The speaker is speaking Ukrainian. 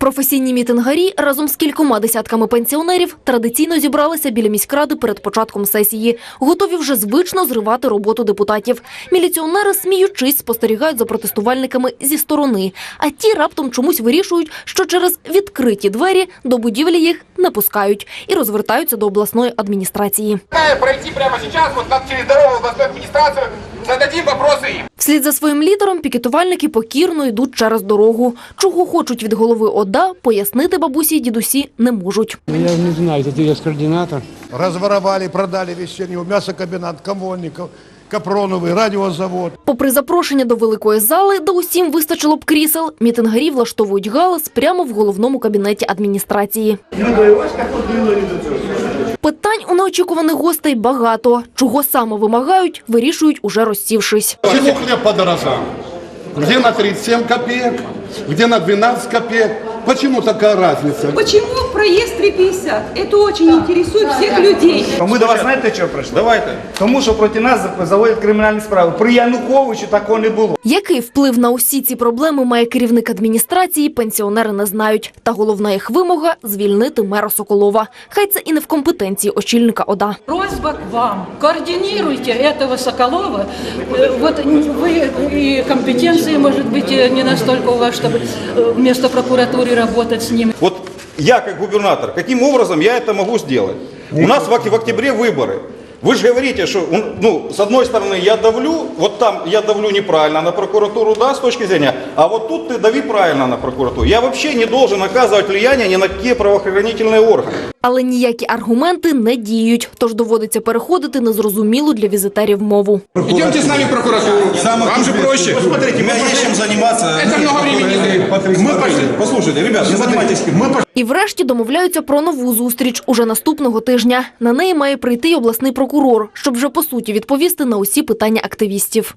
Професійні мітингарі разом з кількома десятками пенсіонерів традиційно зібралися біля міськради перед початком сесії. Готові вже звично зривати роботу депутатів. Міліціонери, сміючись, спостерігають за протестувальниками зі сторони. А ті раптом чомусь вирішують, що через відкриті двері до будівлі їх не пускають і розвертаються до обласної адміністрації. Пройти прямо вот нам через дорогу в областную администрацию, зададим вопросы им. Вслід за своїм лідером пікетувальники покірно йдуть через дорогу. Чого хочуть від голови ОДА, пояснити бабусі й дідусі не можуть. Я не знаю, это я координатор. Разворовали, продали весь Чернигов, мясокомбинат, Комольников, Капроновый, радиозавод. Попри запрошення до великої зали, де усім вистачило б крісел, мітингарі влаштовують галас прямо в головному кабінеті адміністрації. Питань у неочікуваних гостей багато. Чого саме вимагають, вирішують уже розсівшись. Чому хліб подорожав? Де на 37 копійок, де на 12 копеек. Почему такая разница? Почему проезд 350? Это очень интересует всех людей. Ми до вас знаєте, що прийшли? Давайте. Тому що проти нас заводять кримінальні справи. При Януковичу такого не було. Який вплив на усі ці проблеми має керівник адміністрації, пенсіонери не знають. Та головна їх вимога – звільнити мера Соколова. Хай це і не в компетенції очільника ОДА. Просьба к вам. Координируйте этого Соколова. Э, Вот вы и компетенции, может быть, э, не настолько у вас, чтобы э, вместо прокуратуры работать с ним. Вот я как губернатор, каким образом я это могу сделать? У нас в ок- в октябре выборы. Вы же говорите, что, ну, с одной стороны, я давлю, вот там я давлю неправильно на прокуратуру, да, с точки зрения, а вот тут ты дави правильно на прокуратуру. Я вообще не должен оказывать влияние ни на какие правоохранительные органы. Але ніякі аргументи не діють, тож доводиться переходити незрозумілу для візитерів мову. Идемте с нами в прокуратуру. Вам же проще. Посмотрите, у меня есть чем заниматься. Это много времени займет. Мы пошли. Послушайте, ребят, не занимайтесь Мы І врешті домовляються про нову зустріч уже наступного тижня. На неї має прийти й обласний прокурор, щоб вже по суті відповісти на усі питання активістів.